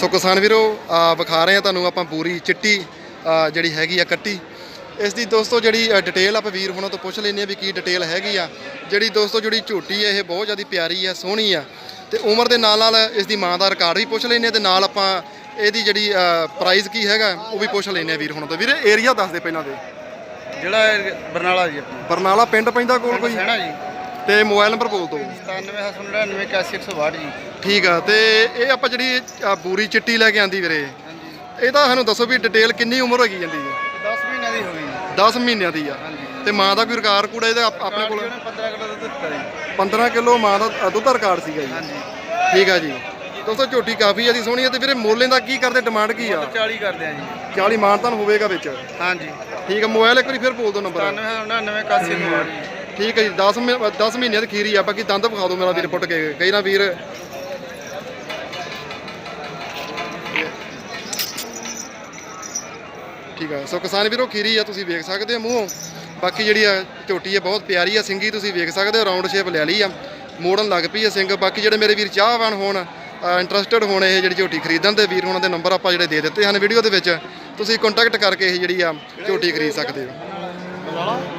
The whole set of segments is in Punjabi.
ਸੋ ਕਿਸਾਨ ਵੀਰੋ ਆ ਵਿਖਾ ਰਹੇ ਆ ਤੁਹਾਨੂੰ ਆਪਾਂ ਪੂਰੀ ਚਿੱਟੀ ਆ, ਜਿਹੜੀ ਹੈਗੀ ਆ ਕੱਟੀ। ਇਸ ਦੀ ਦੋਸਤੋ ਜਿਹੜੀ ਡਿਟੇਲ ਆਪਾਂ ਵੀਰ ਹੁਣਾਂ ਤੋਂ ਪੁੱਛ ਲੈਂਦੇ ਆ ਵੀ ਕੀ ਡਿਟੇਲ ਹੈਗੀ ਆ। ਜਿਹੜੀ ਦੋਸਤੋ ਜਿਹੜੀ ਝੋਟੀ ਹੈ ਇਹ ਬਹੁਤ ਜ਼ਿਆਦਾ ਪਿਆਰੀ ਆ ਸੋਹਣੀ ਆ। ਤੇ ਉਮਰ ਦੇ ਨਾਲ ਨਾਲ ਇਸ ਦੀ ਮਾਂ ਦਾ ਰਿਕਾਰਡ ਵੀ ਪੁੱਛ ਆ ਤੇ ਨਾਲ ਆਪਾਂ ਇਹਦੀ ਜਿਹੜੀ ਪ੍ਰਾਈਸ ਕੀ ਹੈਗਾ ਉਹ ਵੀ ਪੁੱਛ ਲੈਂਦੇ ਆ ਵੀਰ ਹੁਣਾਂ ਤੋਂ। ਵੀਰੇ ਏਰੀਆ ਦੱਸ ਦੇ ਪਹਿਲਾਂ ਦੇ। ਜਿਹੜਾ ਬਰਨਾਲਾ ਜੀ ਆਪਣਾ। ਬਰਨਾਲਾ ਪਿੰਡ ਪੈਂਦਾ ਕੋਲ ਕੋਈ? ਸਹਿਣਾ ਜੀ। ਤੇ ਮੋਬਾਈਲ ਨੰਬਰ ਬੋਲ ਦਿਓ। 9799916162 ਜੀ। ਠੀਕ ਆ ਤੇ ਇਹ ਆਪਾਂ ਜਿਹੜੀ ਬੂਰੀ ਚਿੱਟੀ ਲੈ ਕੇ ਆਂਦੀ ਵੀਰੇ। ਹਾਂਜੀ। ਇਹਦਾ ਸਾਨੂੰ ਦੱਸੋ ਵੀ ਡਿਟੇਲ ਕਿੰਨੀ ਉਮਰ ਹੈਗੀ ਜਾਂਦੀ ਹੈ? 10 ਮਹੀਨਿਆਂ ਦੀ ਹੋ। ਗਈ ਜੀ 10 ਮਹੀਨਿਆਂ ਦੀ ਆ। ਹਾਂਜੀ। ਤੇ ਮਾਂ ਦਾ ਕੋਈ ਰਿਕਾਰਡ ਕੂੜਾ ਇਹਦਾ ਆਪ- ਆਪਣੇ ਕੋਲ? ਉਹਨੇ 15 ਕਿਲੋ ਦੁੱਧ ਦਿੱਤਾ ਜੀ। 15 ਕਿਲੋ ਮਾਂ ਦਾ ਅ, ਦੁੱਧ ਦਾ ਰਿਕਾਰਡ ਸੀਗਾ ਜੀ। ਹਾਂਜੀ। ਠੀਕ ਆ ਜੀ। ਦੋਸਤੋ ਝੋਟੀ ਕਾਫੀ ਜਿਆਦੀ ਸੋਹਣੀ ਹੈ ਤੇ ਵੀਰੇ ਮੁੱਲ ਦਾ ਕੀ ਕਰਦੇ ਡਿਮਾਂਡ ਕੀ ਆ? 40 ਕਰਦੇ ਆ ਜੀ। 40 ਮਾਨਤਾਨ ਹੋਵੇਗਾ ਵਿੱਚ। ਹਾਂਜੀ। ਠੀਕ ਆ ਮੋਬਾਈਲ ਇੱਕ ਵਾਰੀ ਫਿਰ ਬੋਲ ਦਿਓ ਨੰਬਰ। 9799916162 ਜੀ। ਠੀਕ ਹੈ ਜੀ 10 10 ਮਹੀਨਿਆਂ ਦੀ ਖੀਰੀ ਆ, ਬਾਕੀ ਦੰਦ ਵਿਖਾ ਦਿਓ ਮੇਰਾ ਵੀਰ ਪੁੱਟ ਕੇ। ਕਈ ਨਾ ਵੀਰ। ਠੀਕ ਆ, ਸੋ ਕਿਸਾਨ ਵੀਰੋ, ਖੀਰੀ ਆ, ਤੁਸੀਂ ਵੇਖ ਸਕਦੇ ਹੋ ਮੂੰਹੋਂ। ਬਾਕੀ ਜਿਹੜੀ ਆ ਝੋਟੀ ਆ, ਬਹੁਤ ਪਿਆਰੀ ਆ, ਸਿੰਗੀ ਤੁਸੀਂ ਵੇਖ ਸਕਦੇ ਹੋ ਰਾਉਂਡ ਸ਼ੇਪ ਲੈ ਲਈ ਆ। ਮੋੜਨ ਲੱਗ ਪਈ ਆ ਸਿੰਘ ਬਾਕੀ ਜਿਹੜੇ ਮੇਰੇ ਵੀਰ ਚਾਹਵਾਨ ਹੋਣ ਇੰਟਰਸਟਿਡ ਹੋਣ ਇਹ ਜਿਹੜੀ ਝੋਟੀ ਖਰੀਦਣ ਦੇ, ਵੀਰ ਉਹਨਾਂ ਦੇ ਨੰਬਰ ਆਪਾਂ ਜਿਹੜੇ ਦੇ ਦਿੱਤੇ ਹਨ ਵੀਡੀਓ ਦੇ ਵਿੱਚ, ਤੁਸੀਂ ਕੰਟੈਕਟ ਕਰਕੇ ਇਹ ਜਿਹੜੀ ਆ ਝੋਟੀ ਖਰੀਦ ਸਕਦੇ ਹੋ।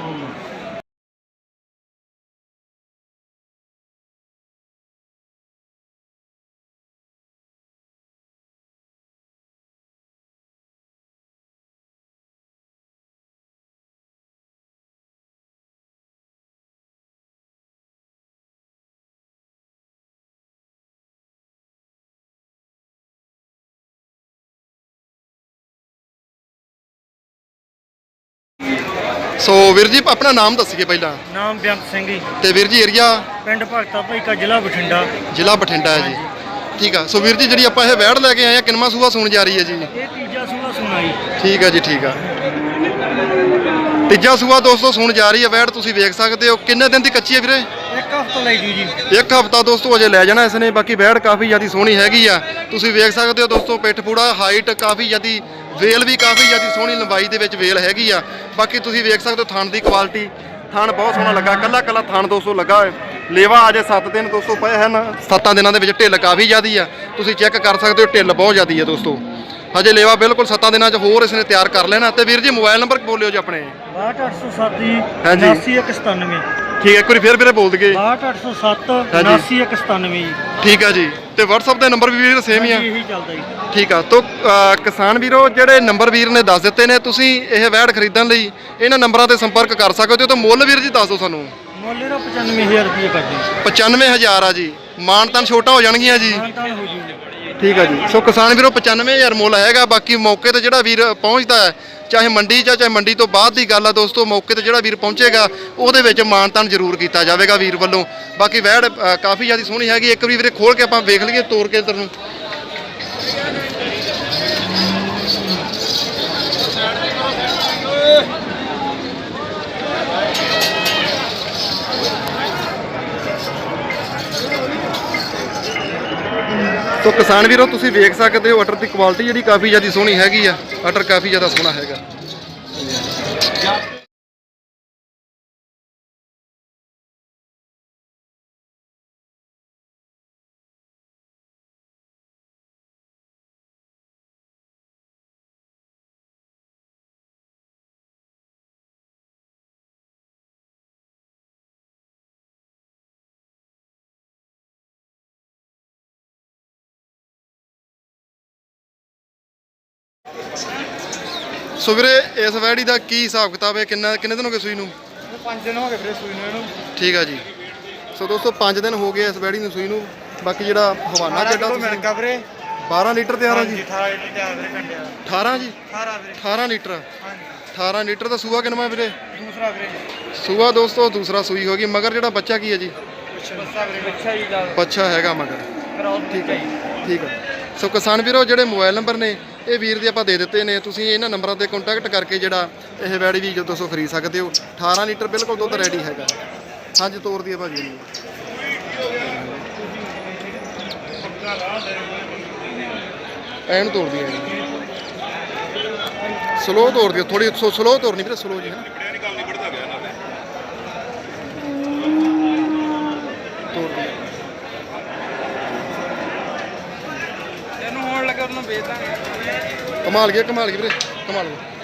ਸੋ ਵੀਰ ਜੀ ਆਪਣਾ ਨਾਮ ਦੱਸੀਏ ਪਹਿਲਾਂ। ਨਾਮ ਬੇਅੰਤ ਸਿੰਘ ਜੀ। ਤੇ ਵੀਰ ਜੀ ਏਰੀਆ ਪਿੰਡ ਭਗਤਾ ਭਾਈ ਕਾ ਜ਼ਿਲ੍ਹਾ ਬਠਿੰਡਾ। ਜ਼ਿਲ੍ਹਾ ਬਠਿੰਡਾ ਹੈ ਜੀ। ਠੀਕ ਆ। ਸੋ ਵੀਰ ਜੀ ਜਿਹੜੀ ਆਪਾਂ ਇਹ ਵੈੜ ਲੈ ਕੇ ਆਏ ਆ ਕਿੰਨਵਾਂ ਸੂਆ ਸੂਣ ਜਾ ਰਹੀ ਹੈ ਜੀ? ਇਹ ਤੀਜਾ ਸੂਆ ਸੁਣਾ ਜੀ। ਠੀਕ ਆ ਜੀ ਠੀਕ ਆ। ਤੀਜਾ ਸੂਆ ਦੋਸਤੋ ਸੂਣ ਜਾ ਰਹੀ ਹੈ ਵੈੜ ਤੁਸੀਂ ਵੇਖ ਸਕਦੇ ਹੋ। ਕਿੰਨੇ ਦਿਨ ਦੀ ਕੱਚੀ ਹੈ ਵੀਰੇ? ਇੱਕ ਹਫ਼ਤਾ ਲਈ ਜੂ ਜੀ। ਇੱਕ ਹਫਤਾ ਦੋਸਤੋ ਅਜੇ ਲੈ ਜਾਣਾ ਇਸਨੇ ਬਾਕੀ ਵੈੜ ਕਾਫੀ ਜਿਆਦੀ ਸੋਹਣੀ ਹੈਗੀ ਆ। ਤੁਸੀਂ ਵੇਖ ਸਕਦੇ ਹੋ ਦੋਸਤੋ ਪਿੱਠ ਪੂੜਾ ਹਾਈਟ ਕਾਫੀ ਜਿਆਦੀ ਵੇਲ ਵੀ ਕਾਫੀ ਜਿਆਦੀ ਸੋਹਣੀ ਲੰਬਾਈ ਦੇ ਵਿੱਚ ਵੇਲ ਹੈਗੀ ਆ। ਬਾਕੀ ਤੁਸੀਂ ਵੇਖ ਸਕਦੇ ਹੋ ਥਣ ਦੀ ਕੁਆਲਿਟੀ ਥਣ ਬਹੁਤ ਸੋਹਣਾ ਲੱਗਾ ਕੱਲਾ ਕੱਲਾ ਥਣ ਦੋਸਤੋ ਲੱਗਾ ਹੋਇਆ। ਲੇਵਾ ਅਜੇ 7 ਦਿਨ ਦੋਸਤੋ ਪਏ ਹਨ। 7 ਦਿਨਾਂ ਦੇ ਵਿੱਚ ਢਿੱਲ ਕਾਫੀ ਜਿਆਦੀ ਆ। ਤੁਸੀਂ ਚੈੱਕ ਕਰ ਸਕਦੇ ਹੋ ਢਿੱਲ ਬਹੁਤ ਜਿਆਦੀ ਆ ਦੋਸਤੋ। ਹਜੇ ਲੇਵਾ ਬਿਲਕੁਲ 7 ਦਿਨਾਂ 'ਚ ਹੋਰ ਇਸਨੇ ਤਿਆਰ ਕਰ ਲੈਣਾ। ਤੇ ਵੀਰ ਜੀ ਮੋਬਾਈਲ ਨੰਬਰ ਬੋਲਿਓ ਜੀ ਆਪਣੇ। 62807 ਜੀ ਹਾਂਜੀ। 79197 ਠੀਕ ਹੈ ਇੱਕ ਵਾਰੀ ਫੇਰ ਵੀਰੇ ਬੋਲ ਦਈਏ। 62807 ਹਾਂਜੀ। 79197 ਜੀ। ਠੀਕ ਆ ਜੀ। ਤੇ WhatsApp ਦੇ ਨੰਬਰ ਵੀ ਵੀਰ ਸੇਮ ਹੀ ਆ। ਇਹੀ ਚੱਲਦਾ ਜੀ। ਠੀਕ ਆ ਤੋ ਅ, ਕਿਸਾਨ ਵੀਰੋ ਜਿਹੜੇ ਨੰਬਰ ਵੀਰ ਨੇ ਦੱਸ ਦਿੱਤੇ ਨੇ ਤੁਸੀਂ ਇਹ ਵੈੜ ਖਰੀਦਣ ਲਈ ਇਹਨਾਂ ਨੰਬਰਾਂ ਤੇ ਸੰਪਰਕ ਕਰ ਸਕਦੇ ਹੋ ਤੇ ਮੁੱਲ ਵੀਰ ਜੀ ਦੱਸ ਦਿਓ ਸਾਨੂੰ। ਮੁੱਲ ਇਹਦਾ 95000 ਰੁਪਏ ਕੱਢੀ 95000 ਆ ਜੀ। ਮਾਨਤਨ ਛੋਟਾ ਹੋ ਜਾਣਗੀਆਂ ਜੀ। ਤਾਂ ਤਾਂ ਹੋ ਜੂ ਠੀਕ ਆ ਜੀ। ਸੋ ਕਿਸਾਨ ਵੀਰੋ 95000 ਮੁੱਲ ਹੈਗਾ ਬਾਕੀ ਮੌਕੇ ਤੇ ਜਿਹੜਾ ਵੀਰ ਪਹੁੰਚਦਾ ਹੈ ਚਾਹੇ ਮੰਡੀ 'ਚ ਚਾਹੇ ਮੰਡੀ ਤੋਂ ਬਾਅਦ ਦੀ ਗੱਲ ਆ ਦੋਸਤੋ ਮੌਕੇ ਤੇ ਜਿਹੜਾ ਵੀਰ ਪਹੁੰਚੇਗਾ ਉਹਦੇ ਵਿੱਚ ਮਾਨਤਨ ਜ਼ਰੂਰ ਕੀਤਾ ਜਾਵੇਗਾ ਵੀਰ ਵੱਲੋਂ। ਬਾਕੀ ਵੈੜ ਅ, ਕਾਫੀ ਜ਼ਿਆਦਾ ਸੋਹਣੀ ਹੈਗੀ ਇੱਕ ਵਾਰੀ ਵੀਰੇ ਖੋਲ ਕੇ ਆਪਾਂ ਵੇਖ ਲਈਏ ਤੋੜ ਕੇ ਇੱਧਰ ਨੂੰ। ਸੋ ਕਿਸਾਨ ਵੀਰੋ, ਤੁਸੀਂ ਵੇਖ ਸਕਦੇ ਹੋ ਅਟਰ ਦੀ ਕੁਆਲਿਟੀ ਜਿਹੜੀ ਕਾਫੀ ਜ਼ਿਆਦਾ ਸੋਹਣੀ ਹੈਗੀ ਆ। ਅਟਰ ਕਾਫੀ ਜ਼ਿਆਦਾ ਸੋਹਣਾ ਹੈਗਾ। ਸੋ ਵੀਰੇ ਇਸ ਵੈੜੀ ਦਾ ਕੀ ਹਿਸਾਬ ਕਿਤਾਬ ਹੈ? ਕਿੰਨਾ ਕਿੰਨੇ ਦਿਨ ਹੋ ਗਏ ਸੂਈ ਨੂੰ? ਪੰਜ ਦਿਨ ਹੋ ਗਏ ਫਿਰ ਸੂਈ ਨੂੰ ਇਹਨੂੰ। ਠੀਕ ਆ ਜੀ। ਸੋ ਦੋਸਤੋ 5 ਦਿਨ ਹੋ ਗਏ ਇਸ ਵੈੜੀ ਨੂੰ ਸੂਈ ਨੂੰ। ਬਾਕੀ ਜਿਹੜਾ ਹਵਾਨਾ ਚੱਡਾ ਮਿਲ ਤੁਸੀਂ ਗਿਆ ਵੀਰੇ। 12 ਲੀਟਰ ਤਿਆਰ ਆ ਜੀ। 18 ਲੀਟਰ ਤਿਆਰ ਵੀਰੇ ਘੰਟਿਆ 18 ਜੀ? 18 ਵੀਰੇ। 18 ਲੀਟਰ। ਹਾਂਜੀ। 18 ਲੀਟਰ ਦਾ ਸੂਆ ਕਿੰਨਾ ਵੀਰੇ? ਦੂਸਰਾ ਵੀਰੇ। ਸੂਆ ਦੋਸਤੋ ਦੂਸਰਾ ਸੂਈ ਹੋ ਗਈ। ਮਗਰ ਜਿਹੜਾ ਬੱਚਾ ਕੀ ਹੈ ਜੀ? ਬੱਸਾ ਵੀਰੇ ਬੱਚਾ ਹੀ ਦਾ। ਬੱਚਾ ਹੈਗਾ ਮਗਰ। ਠੀਕ ਹੈ। ਠੀਕ ਹੈ ਸੋ ਕਿਸਾਨ ਵੀਰੋ ਜਿਹੜੇ ਮੋਬਾਈਲ ਨੰਬਰ ਨੇ ਇਹ ਵੀਰ ਦੇ ਆਪਾਂ ਦੇ ਦਿੱਤੇ ਨੇ, ਤੁਸੀਂ ਇਹਨਾਂ ਨੰਬਰਾਂ ਤੇ ਕੰਟੈਕਟ ਕਰਕੇ ਜਿਹੜਾ ਇਹ ਵੈੜੀ ਵੀ ਜਦੋਂ ਤੁਸੀਂ ਖਰੀਦ ਸਕਦੇ ਹੋ। 18 ਲੀਟਰ ਬਿਲਕੁਲ ਦੁੱਧ ਰੈਡੀ ਹੈਗਾ। ਹਾਂਜੀ, ਤੋਰ ਦੀ ਭਾਜੀ ਨੂੰ ਐਨ ਤੋਰ ਦੀ ਹੈ ਸਲੋ ਤੋੜ ਦਿਓ ਥੋੜੀ ਸਲੋ ਤੋਰਨੀ ਵੀਰੇ ਸਲੋ ਜੀ ਹੈ ਤੋੜ ਕੇ ਵੇਚ ਦਾਂਗੇ। ਕਮਾਲ ਗਿਆ ਕਮਾਲ ਗਿਆ ਵੀਰੇ ਕਮਾਲ ਗਿਆ